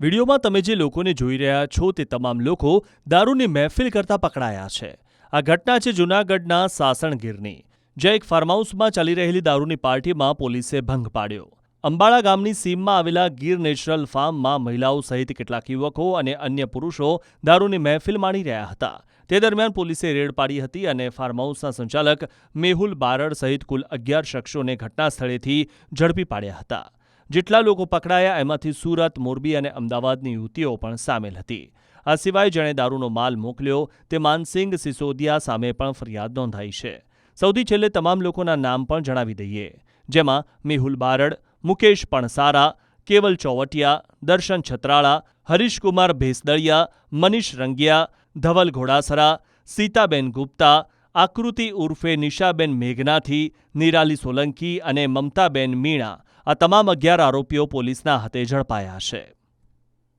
વિડીયોમાં તમે જે લોકોને જોઈ રહ્યા છો તે તમામ લોકો દારૂની મહેફિલ કરતા પકડાયા છે. આ ઘટના છે જૂનાગઢના સાસણગીરની. જ્યાં એક ફાર્મહાઉસમાં ચાલી રહેલી દારૂની પાર્ટીમાં પોલીસે ભંગ પાડ્યો. અંબાળા ગામની સીમમાં આવેલા ગીર નેચરલ ફાર્મમાં મહિલાઓ સહિત કેટલાક યુવકો અને અન્ય પુરુષો દારૂની મહેફિલ માણી રહ્યા હતા. તે દરમિયાન પોલીસે રેડ પાડી હતી અને ફાર્મહાઉસના સંચાલક મેહુલ બારડ સહિત કુલ અગિયાર શખ્સોને ઘટના સ્થળેથી ઝડપી પાડ્યા હતા. જેટલા લોકો પકડાયા, એમાંથી સુરત, મોરબી અને અમદાવાદની યુવતીઓ પણ સામેલ હતી. આ સિવાય જેણે દારૂનો માલ મોકલ્યો, તે માનસિંગ સિસોદિયા સામે પણ ફરિયાદ નોંધાઈ છે. સૌથી છેલ્લે તમામ લોકોના નામ પણ જણાવી દઈએ. જેમાં મેહુલ બારડ, મુકેશ પણસારા, કેવલ ચોવટિયા, દર્શન છત્રાળા, હરીશકુમાર ભેસદળિયા, મનીષ રંગિયા, ધવલ ઘોડાસરા, સીતાબેન ગુપ્તા, આકૃતિ ઉર્ફે નિશાબેન મેઘનાથી, નિરાલી સોલંકી અને મમતાબેન મીણા આ તમામ અગિયાર આરોપીઓ પોલીસના હાથે ઝડપાયા છે.